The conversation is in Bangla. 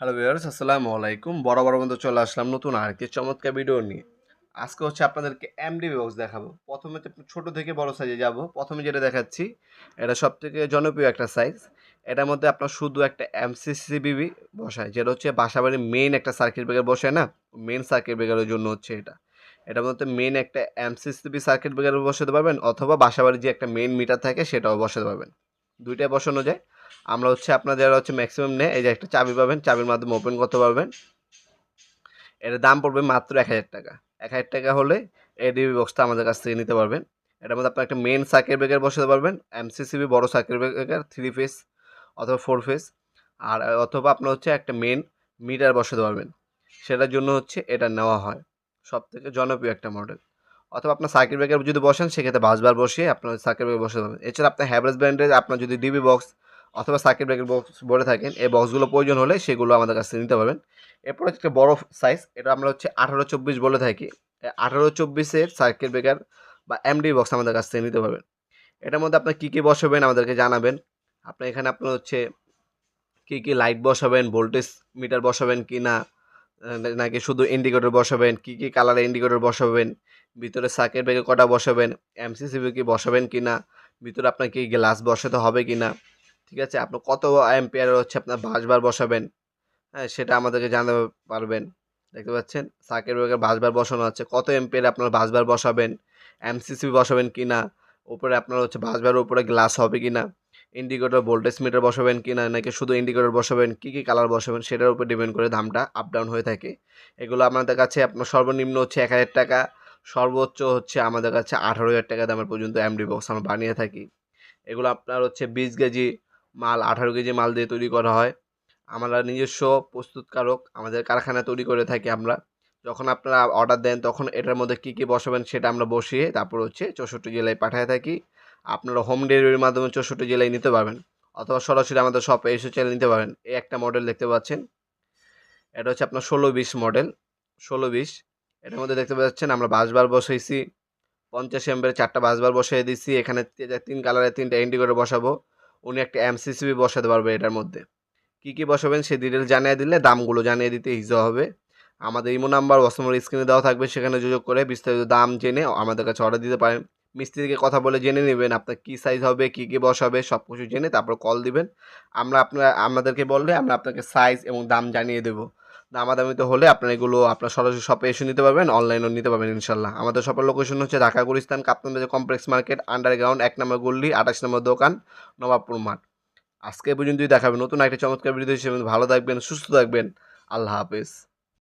হ্যালো ভিউয়ার্স আসসালামু আলাইকুম। বড় বড় মতো চলে আসলাম নতুন আরেকটি চমৎকার ভিডিও নিয়ে। আজকে হচ্ছে আপনাদেরকে এমডি বক্স দেখাবো। প্রথমে ছোট থেকে বড় সাইজে যাব। প্রথমে যেটা দেখাচ্ছি, এটা সব থেকে জনপ্রিয় একটা সাইজ এটার মধ্যে আপনার শুধু একটা এমসিসিবিবি বসায়। যেটা হচ্ছে বাসাবাড়ির মেইন একটা সার্কিট ব্রেকার বসে না? মেইন সার্কিট ব্রেকারের জন্য হচ্ছে এটা। এটার মধ্যে মেইন একটা এমসিসিবি সার্কিট ব্রেকার বসাতে পারবেন, অথবা বাসাবাড়ির যে একটা মেইন মিটার থাকে, সেটাও বসাতে পারবেন। দুইটাই বসানো যায়। আমরা হচ্ছে আপনাদের যারা হচ্ছে ম্যাক্সিমাম নেয় এই যে একটা চাবি পাবেন, চাবির মাধ্যমে ওপেন করতে পারবেন। এটার দাম পড়বে মাত্র এক হাজার টাকা। এক হাজার টাকা হলে এই ডিবি বক্সটা আমাদের কাছ থেকে নিতে পারবেন। এটার মধ্যে আপনার একটা মেন সার্কিট ব্রেকার বসাতে পারবেন এমসিসিবি বড় সার্কিট ব্রেকার থ্রি ফেস অথবা ফোর ফেস আর অথবা আপনার হচ্ছে একটা মেন মিটার বসাতে পারবেন। সেটার জন্য হচ্ছে এটা নেওয়া হয়। সব থেকে জনপ্রিয় একটা মডেল অথবা আপনার সার্কিট ব্রেকার যদি বসেন, সেক্ষেত্রে বাসবার বসিয়ে আপনার সার্কিট ব্রেকার বসাতে পারবেন। এছাড়া আপনার হ্যাভরেজ ব্র্যান্ডের আপনার যদি ডিবি বক্স অথবা সার্কিট ব্রেকার বক্স বলে থাকেন, এই বক্সগুলো প্রয়োজন হলে সেগুলো আমাদের কাছ থেকে নিতে পারবেন। এরপর হচ্ছে একটা বড় সাইজ এটা আমরা হচ্ছে আঠারো চব্বিশ বলে থাকি। আঠারো চব্বিশের সার্কিট ব্রেকার বা এমডি বক্স আমাদের কাছ থেকে নিতে পারবেন। এটার মধ্যে আপনার কী কী বসাবেন আমাদেরকে জানাবেন। আপনার এখানে আপনার হচ্ছে কী কী লাইট বসাবেন ভোল্টেজ মিটার বসাবেন কি না নাকি শুধু ইন্ডিকেটর বসাবেন, কী কী কালারের ইন্ডিকেটর বসাবেন, ভিতরে সার্কিট ব্রেকার কটা বসাবেন এমসিসিবি কি বসাবেন কি না, ভিতরে আপনার কি গ্লাস বসাতে হবে কি না ঠিক আছে? আপনি কত অ্যাম্পিয়ার হচ্ছে আপনার বাসবার বসাবেন? হ্যাঁ সেটা আমাদেরকে জানাতে পারবেন। দেখতে পাচ্ছেন? সাকের ব্রেকার বাসবার বসানো আছে। কত এম্পিয়ার আপনার বাসবার বসাবেন? এমসিসি বসাবেন কি না উপরে আপনার হচ্ছে বাসবার উপরে গ্লাস হবে কি না ইন্ডিকেটর ভোল্টেজ মিটার বসাবেন কি না নাকি শুধু ইন্ডিকেটর বসাবেন? কী কী কালার বসাবেন? সেটার উপর ডিপেন্ড করে দামটা আপ ডাউন হয়ে থাকে। এগুলো আপনাদের কাছে আপনার সর্বনিম্ন হচ্ছে এক হাজার টাকা। সর্বোচ্চ হচ্ছে আমাদের কাছে আঠারো হাজার টাকা দামের পর্যন্ত এমডি বক্স আমরা বানিয়ে থাকি। এগুলো আপনার হচ্ছে বিশ কেজি মাল, আঠারো কেজি মাল দিয়ে তৈরি করা হয়। আমরা নিজস্ব প্রস্তুতকারক আমাদের কারখানা তৈরি করে থাকি আমরা। যখন আপনারা অর্ডার দেন, তখন এটার মধ্যে কী কী বসাবেন সেটা আমরা বসিয়ে তারপর হচ্ছে চৌষট্টি জেলায় পাঠিয়ে থাকি। আপনারা হোম ডেলিভারির মাধ্যমে চৌষট্টি জেলায় নিতে পারবেন। অথবা সরাসরি আমাদের শপে এসে চাইলে নিতে পারেন এই একটা মডেল দেখতে পাচ্ছেন। এটা হচ্ছে আপনার ষোলো বিশ মডেল ষোলো বিশ। এটার মধ্যে দেখতে পাচ্ছেন আমরা বাসবার বসাইছি। পঞ্চাশ এমবের চারটা বাসবার বসিয়ে দিচ্ছি এখানে তিন কালারের তিনটা ইন্ডিকেটর বসাবো। একটা এমসিসিবি বসাতে পারবে এটার মধ্যে। কী কী বসাবেন সে ডিটেল জানিয়ে দিলে দামগুলো জানিয়ে দিতে ইজি হবে। আমাদের ইমো নাম্বার ওয়াসমার স্ক্রিনে দেওয়া থাকবে, সেখানে যোগাযোগ করে বিস্তারিত দাম জেনে আমাদের কাছে অর্ডার দিতে পারেন। মিস্ত্রিকে কথা বলে জেনে নেবেন আপনার কী সাইজ হবে, কী কী বসাবে সব কিছু জেনে তারপর কল দিবেন। আমরা আপনার, আমাদেরকে বললে আমরা আপনাকে সাইজ এবং দাম জানিয়ে দেবো। দামাদামিতে হলে আপনার এগুলো আপনার সরাসরি শপে এসে নিতে পারবেন অনলাইনেও নিতে পারবেন ইনশাল্লাহ। আমাদের শপের লোকেশন হচ্ছে ঢাকা, গুলিস্তান, কাপ্তান বাজার কমপ্লেক্স মার্কেট আন্ডারগ্রাউন্ড এক নম্বর গল্লি আঠাশ নম্বর দোকান, নবাবপুর মাঠ। আজকে পর্যন্তই দেখাবেন নতুন একটা চমৎকার ভিডিও হিসেবে ভালো থাকবেন, সুস্থ থাকবেন। আল্লাহ হাফেজ।